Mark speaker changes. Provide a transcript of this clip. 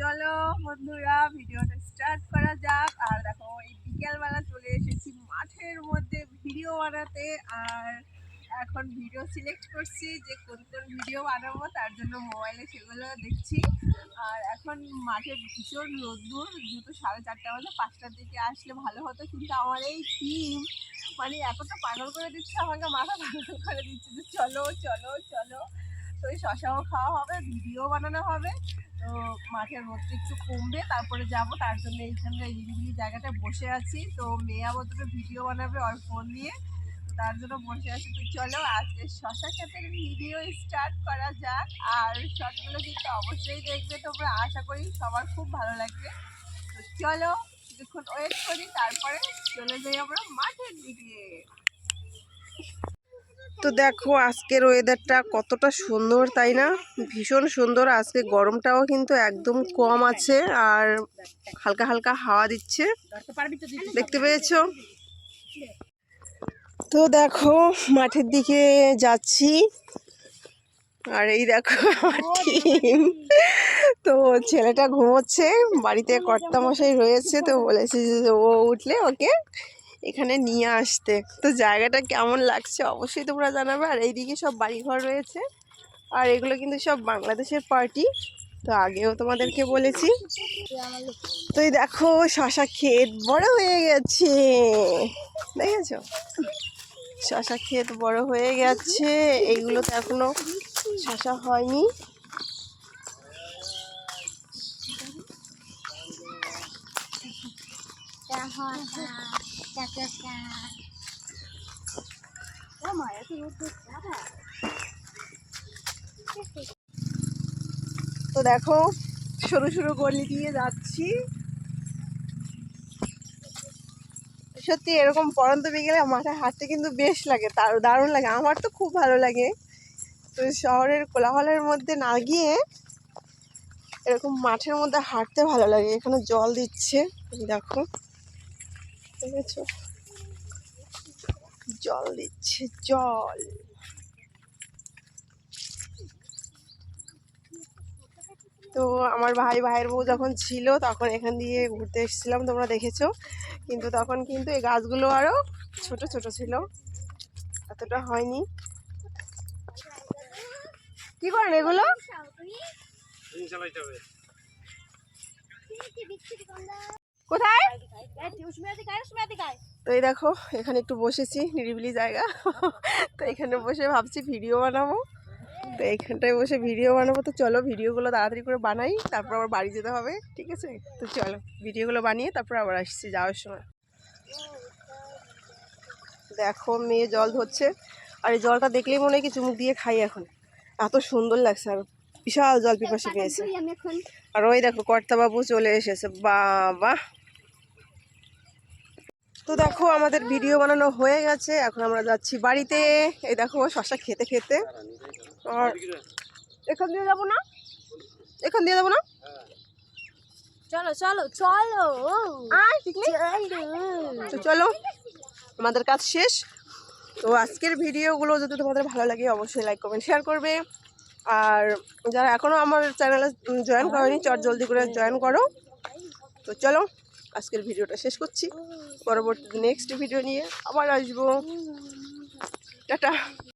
Speaker 1: চলো বন্ধুরা, ভিডিওটা স্টার্ট করা যাক। আর দেখো, এই বিকেলবেলা চলে এসেছি মাঠের মধ্যে ভিডিও বানাতে। আর এখন ভিডিও সিলেক্ট করছি যে কোন কোন ভিডিও বানাবো, তার জন্য মোবাইলে সেগুলো দেখছি। আর এখন মাঠে ভীষণ রোদ্দুর, দুটো সাড়ে চারটা বাজে, পাঁচটার দিকে আসলে ভালো হতো। কিন্তু আমার এই টিম মানে এতটা পাগল করে দিচ্ছে, আমাকে মাথা পাগল করে দিচ্ছে যে চলো চলো চলো। এই শশাও খাওয়া হবে ভিডিও বানানো হবে। তো মাঠের রোদটা একটু কমবে, তারপরে যাব। তার জন্য এইখানে নিরিবিলি জায়গাটা বসে আছি। তো মেয়ে আবার ভিডিও বানাবে ওর ফোন নিয়ে। তার জন্য বসে আছি। তো চলো, আজকে শশা ক্ষেতের ভিডিও স্টার্ট করা যাক। আর শটগুলো কিন্তু অবশ্যই দেখবে তোমরা। আশা করি সবার খুব ভালো লাগবে। তো চলো, কিছুক্ষণ ওয়েট করি, তারপরে চলে যাই আমরা মাঠের দিকে।
Speaker 2: তো দেখো আজকের ওয়েদারটা কতটা সুন্দর, তাই না? ভীষণ সুন্দর। আজকে গরমটাও কিন্তু একদম কম আছে আর হালকা হালকা হাওয়া দিচ্ছে। দেখতে পেয়েছ? তো দেখো, মাঠের দিকে যাচ্ছি। আর এই দেখো তো ছেলেটা ঘুমোচ্ছে, বাড়িতে কর্তামশাই রয়েছে, তো বলেছে যে ও উঠলে ওকে এখানে নিয়ে আসতে। তো জায়গাটা কেমন লাগছে অবশ্যই তোমরা জানাবে। আর এইদিকে সব বাড়িঘর রয়েছে। আর এগুলো কিন্তু সব বাংলাদেশের পার্টি তো আগেও তোমাদেরকে বলেছি। তো এই দেখো, শশা ক্ষেত বড় হয়ে গেছে। দেখেছ? শশা ক্ষেত বড় হয়ে গেছে। এইগুলো তো এখনও শশা হয়নি। তো দেখো, সরু সরু গলি দিয়ে যাচ্ছি। সত্যি এরকম পড়ন্ত বিকেলে মাঠে হাঁটতে কিন্তু বেশ লাগে, তার দারুণ লাগে। আমার তো খুব ভালো লাগে। তো শহরের কোলাহলের মধ্যে না গিয়ে এরকম মাঠের মধ্যে হাঁটতে ভালো লাগে। এখানে জল দিচ্ছে দেখো। দেখেছ জল দিচ্ছে, জল। তো আমার ভাই, ভাইয়ের বউ যখন ছিল, তখন এখান দিয়ে ঘুরতে এসেছিলাম, তোমরা দেখেছ? কিন্তু তখন কিন্তু এই গাছগুলো আরও ছোট ছোট ছিল। এতটা হয়নি। কি করেন এগুলো? কোথায়? তো এই দেখো এখানে একটু বসেছি নিরিবিলি জায়গা। তো এখানে বসে ভাবছি ভিডিও বানাবো। তো এইখানটায় বসে ভিডিও বানাবো। তো চলো ভিডিওগুলো তাড়াতাড়ি করে বানাই তারপর আবার বাড়ি যেতে হবে ঠিক আছে? তো চলো ভিডিওগুলো বানিয়ে তারপর আবার আসছি যাওয়ার সময়। দেখো মেয়ে জল ধরছে। আর এই জলটা দেখলেই মনে হয় কি চুমুক দিয়ে খাই এখন। এত সুন্দর লাগছে আর বিশাল জল পিপাসে পেয়েছে। আর ওই দেখো কর্তাবাবু চলে এসেছে। বাবা! তো দেখো আমাদের ভিডিও বানানো হয়ে গেছে। এখন আমরা যাচ্ছি বাড়িতে। এই দেখো শশা খেতে খেতে। আর এখান দিয়ে যাব না? এখান দিয়ে যাব না?
Speaker 1: চলো চলো চলো।
Speaker 2: তো চলো আমাদের কাজ শেষ। তো আজকের ভিডিওগুলো যদি তোমাদের ভালো লাগে অবশ্যই লাইক কমেন্ট শেয়ার করবে। আর যারা এখনও আমার চ্যানেলে জয়েন করেনি চট জলদি করে জয়েন করো। তো চলো। আজকের ভিডিওটা শেষ করছি। পরবর্তী নেক্সট ভিডিও নিয়ে আবার আসব। টাটা।